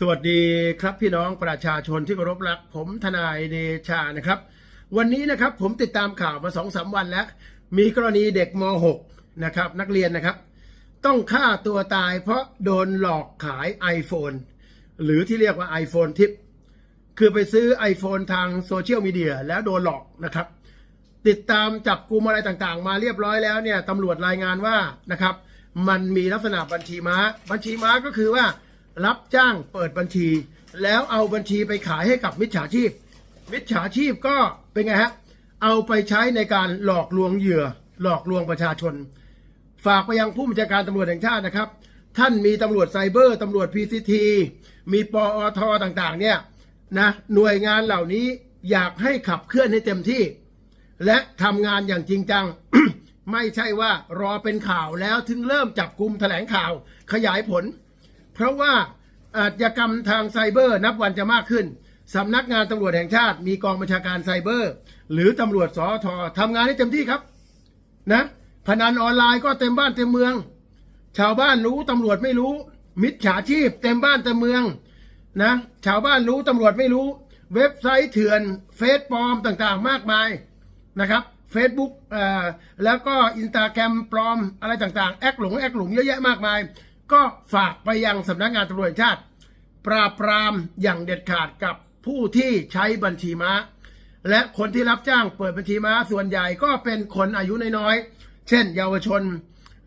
สวัสดีครับพี่น้องประชาชนที่เคารพรัก ผมทนายเดชานะครับ วันนี้นะครับผมติดตามข่าวมาสองสามวันแล้ว มีกรณีเด็กม .6 นะครับนักเรียนนะครับ ต้องฆ่าตัวตายเพราะโดนหลอกขาย iPhone หรือที่เรียกว่า iPhone ทิป คือไปซื้อ iPhone ทางโซเชียลมีเดียแล้วโดนหลอกนะครับ ติดตามจับกลุ่มอะไรต่างๆ มาเรียบร้อยแล้วเนี่ยตำรวจรายงานว่านะครับ มันมีลักษณะบัญชีม้า บัญชีม้าก็คือว่า รับจ้างเปิดบัญชี แล้วเอาบัญชีไปขายให้กับมิจฉาชีพ มิจฉาชีพก็เป็นไงฮะเอาไปใช้ในการหลอกลวงเหยื่อ หลอกลวงประชาชน ฝากไปยังผู้บัญชาการตำรวจแห่งชาตินะครับ ท่านมีตำรวจไซเบอร์ตำรวจพีซีทีมีปอทต่างๆ เนี่ยนะหน่วยงานเหล่านี้อยากให้ขับเคลื่อนให้เต็มที่ และทำงานอย่างจริงจังไม่ใช่ว่ารอเป็นข่าวแล้วถึงเริ่มจับกลุ่มแถลงข่าวขยายผล เพราะว่าอาชญากรรมทางไซเบอร์นับวันจะมากขึ้นสำนักงานตำรวจแห่งชาติ มีกองบัญชาการไซเบอร์ หรือตำรวจสอทอทำงานให้เต็มที่ครับนะพนันออนไลน์ก็เต็มบ้านเต็มเมือง ชาวบ้านรู้ตำรวจไม่รู้ มิจฉาชีพเต็มบ้านเต็มเมืองนะชาวบ้านรู้ตำรวจไม่รู้ เว็บไซต์เถื่อนเฟซปลอมต่างๆ มากมายนะครับเฟซบุ๊กแล้วก็อินสตาแกรมปลอมอะไรต่างๆ แอคหลงแอคหลงเยอะแยะมากมาย ก็ฝากไปยังสำนักงานตำรวจชาติ ปราบปรามอย่างเด็ดขาดกับผู้ที่ใช้บัญชีม้า และคนที่รับจ้างเปิดบัญชีม้าส่วนใหญ่ก็เป็นคนอายุน้อยๆ เช่น เยาวชน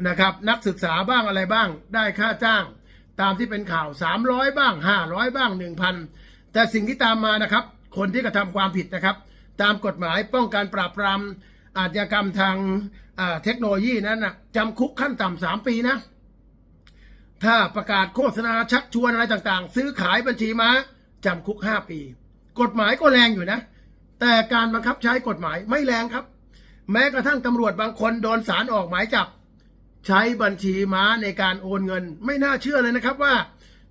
นะครับนักศึกษาบ้างอะไรบ้าง ได้ค่าจ้าง ตามที่เป็นข่าว 300 บ้าง 500 บ้าง 1,000 แต่สิ่งที่ตามมานะครับ คนที่กระทำความผิดนะครับ ตามกฎหมายป้องกันปราบปรามอาชญากรรมทางเทคโนโลยีนั้นนะจำคุกขั้นต่ำสามปีนะ ถ้าประกาศโฆษณาชักชวนอะไรต่างๆ ซื้อขายบัญชีม้าจำคุก 5 ปี กฎหมายก็แรงอยู่นะ แต่การบังคับใช้กฎหมายไม่แรงครับ แม้กระทั่งตำรวจบางคนโดนสารออกหมายจับ ใช้บัญชีม้าในการโอนเงิน ไม่น่าเชื่อเลยนะครับว่า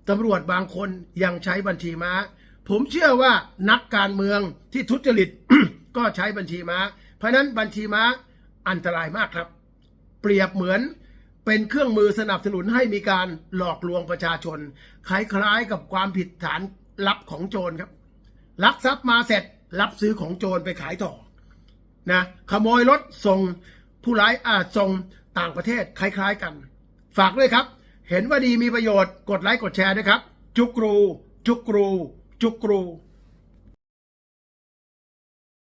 ตำรวจบางคนยังใช้บัญชีม้า ผมเชื่อว่านักการเมืองที่ทุจริตก็ใช้บัญชีม้า เพราะฉะนั้นบัญชีม้าอันตรายมากครับ เปรียบเหมือน เป็นเครื่องมือสนับสนุนให้มีการหลอกลวงประชาชน คล้ายๆกับความผิดฐานลับของโจรครับลักทรัพย์มาเสร็จรับซื้อของโจรไปขายต่อนะขโมยรถส่งผู้ร้ายอาจส่งต่างประเทศคล้ายๆกัน ฝากด้วยครับ เห็นว่าดีมีประโยชน์กดไลค์กดแชร์ด้วยครับ จุกรู จุกรู จุกรู